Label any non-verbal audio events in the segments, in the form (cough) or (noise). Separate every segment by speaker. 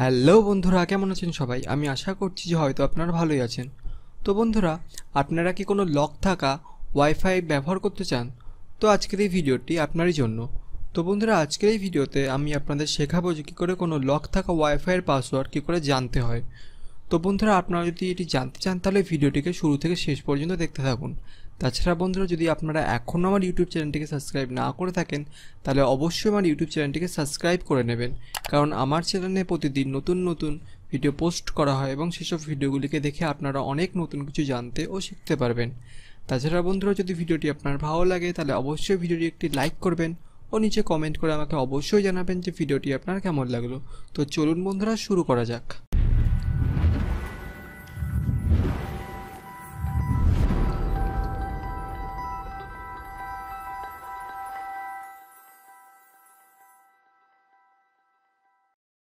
Speaker 1: Hello বন্ধুরা, কেমন আছেন সবাই? আমি আশা করছি যে হয়তো আপনারা ভালোই আছেন। তো বন্ধুরা, আপনারা কি কোনো লক থাকা ওয়াইফাই ব্যবহার করতে চান? তো আজকের এই ভিডিওটি আপনারই জন্য। তো বন্ধুরা, আজকের এই ভিডিওতে আমি আপনাদের শেখাবো যে কী করে কোনো লক থাকা ওয়াইফাইয়ের পাসওয়ার্ড কী করে জানতে হয়। তো বন্ধুরা, আপনারা যদি এটি জানতে চান, তাহলে ভিডিওটিকে শুরু থেকে শেষ পর্যন্ত দেখতে থাকুন। তাছাড়া বন্ধুরা, যদি আপনারা এখনও আমার ইউটিউব চ্যানেলটিকে সাবস্ক্রাইব না করে থাকেন, তাহলে অবশ্যই আমার ইউটিউব চ্যানেলটিকে সাবস্ক্রাইব করে নেবেন। কারণ আমার চ্যানেলে প্রতিদিন নতুন নতুন ভিডিও পোস্ট করা হয় এবং সেসব ভিডিওগুলিকে দেখে আপনারা অনেক নতুন কিছু জানতে ও শিখতে পারবেন। তাছাড়া বন্ধুরা, যদি ভিডিওটি আপনার ভালো লাগে, তাহলে অবশ্যই ভিডিওটি একটি লাইক করবেন ও নিচে কমেন্ট করে আমাকে অবশ্যই জানাবেন যে ভিডিওটি আপনার কেমন লাগল। তো চলুন বন্ধুরা, শুরু করা যাক।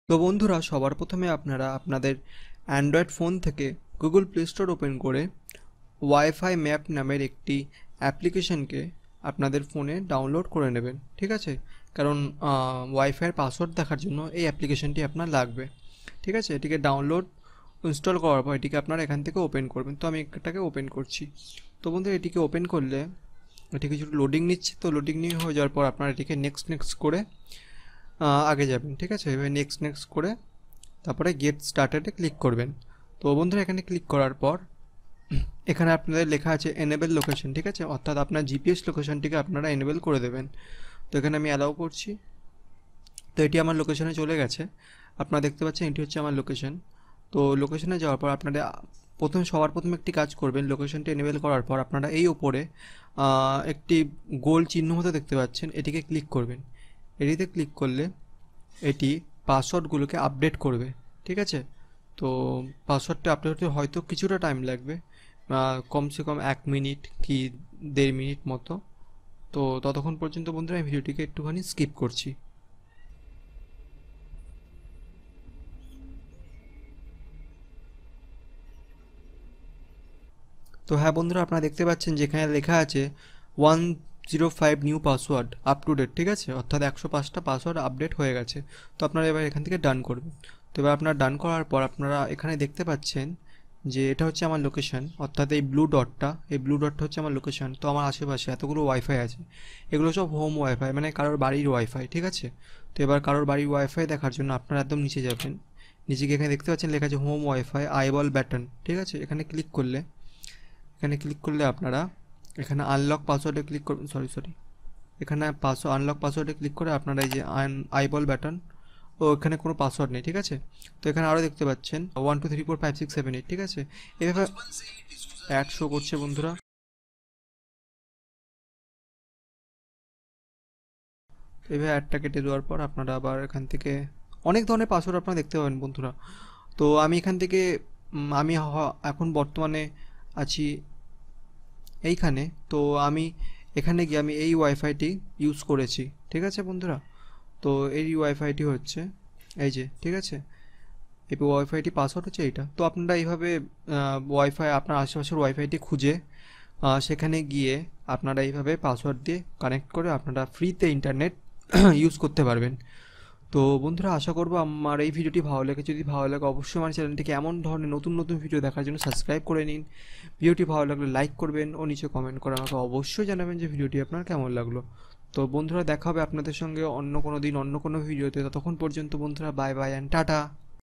Speaker 1: তো বন্ধুরা, সবার প্রথমে আপনারা আপনাদের অ্যান্ড্রয়েড ফোন থেকে গুগল প্লে স্টোর ওপেন করে ওয়াইফাই ম্যাপ নামের একটি অ্যাপ্লিকেশনকে আপনাদের ফোনে ডাউনলোড করে নেবেন, ঠিক আছে? কারণ ওয়াইফাইয়ের পাসওয়ার্ড দেখার জন্য এই অ্যাপ্লিকেশনটি আপনার লাগবে, ঠিক আছে? এটিকে ডাউনলোড ইনস্টল করার পর এটিকে আপনারা এখান থেকে ওপেন করবেন। তো আমি এটাকে ওপেন করছি। তো বন্ধু এটিকে ওপেন করলে এটি কিছু লোডিং নিচ্ছে। তো লোডিং নিয়ে হয়ে যাওয়ার পর আপনারা এটিকে নেক্সট নেক্সট করে আগে যাবেন, ঠিক আছে? এবার নেক্সট নেক্সট করে তারপরে গেট স্টার্টেডে ক্লিক করবেন। তো বন্ধুরা, এখানে ক্লিক করার পর (clears throat) এখানে আপনাদের লেখা আছে এনেবেল লোকেশন ঠিক আছে? অর্থাৎ আপনার জিপিএস লোকেশনটিকে আপনারা এনেবেল করে দেবেন। তো এখানে আমি অ্যালাউ করছি। তো এটি আমার লোকেশনে চলে গেছে। আপনারা দেখতে পাচ্ছেন এটি হচ্ছে আমার লোকেশন তো লোকেশনে যাওয়ার পর আপনারা প্রথম, সবার প্রথমে একটি কাজ করবেন লোকেশনটি এনেবেল করার পর আপনারা এই ওপরে একটি গোল চিহ্ন মতো দেখতে পাচ্ছেন। এটিকে ক্লিক করবেন। এটিতে ক্লিক করলে এটি পাসওয়ার্ডগুলোকে আপডেট করবে, ঠিক আছে? তো পাসওয়ার্ডটা আপডেট হতে হয়তো কিছুটা টাইম লাগবে কমসে কম এক মিনিট কি দেড় মিনিট মতো। তো ততক্ষণ পর্যন্ত বন্ধুরা, আমি ভিডিওটিকে একটুখানি স্কিপ করছি। তো হ্যাঁ বন্ধুরা, আপনারা দেখতে পাচ্ছেন যেখানে লেখা আছে one zero five new password up to date ঠিক আছে? অর্থাৎ একশো পাঁচটা পাসওয়ার্ড আপডেট হয়ে গেছে। তো আপনারা এবার এখান থেকে ডান করবেন। তো এবার আপনারা ডান করার পর আপনারা এখানে দেখতে পাচ্ছেন যে এটা হচ্ছে আমার লোকেশন অর্থাৎ এই ব্লু ডটটা এই ব্লু ডটটা হচ্ছে আমার লোকেশন তো আমার আশেপাশে এতগুলো ওয়াইফাই আছে। এগুলো সব হোম ওয়াইফাই মানে কারোর বাড়ির ওয়াইফাই ঠিক আছে? তো এবার কারোর বাড়ির ওয়াইফাই দেখার জন্য আপনারা একদম নিচে যাবেন। নিজেকে এখানে দেখতে পাচ্ছেন, লেখা আছে হোম ওয়াইফাই আইবল ব্যাটন ঠিক আছে? এখানে ক্লিক করলে, এখানে ক্লিক করলে আপনারা এখানে আনলক পাসওয়ার্ডে ক্লিক করবেন সরি সরি এখানে পাসওয়ার্ড আনলক পাসওয়ার্ডে ক্লিক করে আপনারা এই যে আইবল ব্যাটন ও এখানে কোনো পাসওয়ার্ড নেই, ঠিক আছে? তো এখানে আরও দেখতে পাচ্ছেন one two three four five six seven eight ঠিক আছে? এভাবে অ্যাড শো করছে বন্ধুরা। এভাবে অ্যাডটা কেটে দেওয়ার পর আপনারা আবার এখান থেকে অনেক ধরনের পাসওয়ার্ড আপনারা দেখতে পাবেন বন্ধুরা। তো আমি এখান থেকে আমি এখন বর্তমানে আছি এইখানে। তো আমি এখানে গিয়ে আমি এই ওয়াইফাইটি ইউজ করেছি। ঠিক আছে বন্ধুরা? তো এই ওয়াইফাইটি হচ্ছে, এই যে, ঠিক আছে? এই ওয়াইফাইটি পাসওয়ার্ড হচ্ছে এইটা। তো আপনারা এইভাবে ওয়াইফাই আপনার আশেপাশের ওয়াইফাইটি খুঁজে সেখানে গিয়ে আপনারা এইভাবে পাসওয়ার্ড দিয়ে কানেক্ট করে আপনারা ফ্রিতে ইন্টারনেট ইউজ করতে পারবেন। তো বন্ধুরা, আশা করব আমার এই ভিডিওটি ভালো লাগে যদি ভালো লাগে, অবশ্যই আমার চ্যানেলটিকে এমন ধরনের নতুন নতুন ভিডিও দেখার জন্য সাবস্ক্রাইব করে নিন। ভিডিওটি ভালো লাগলে লাইক করবেন ও নিচে কমেন্ট করে আমাকে অবশ্যই জানাবেন যে ভিডিওটি আপনার কেমন লাগল। তো বন্ধুরা, দেখা হবে আপনাদের সঙ্গে অন্য কোনো দিন, অন্য কোনো ভিডিওতে। ততক্ষণ পর্যন্ত বন্ধুরা বাই বাই অ্যান্ড টাটা।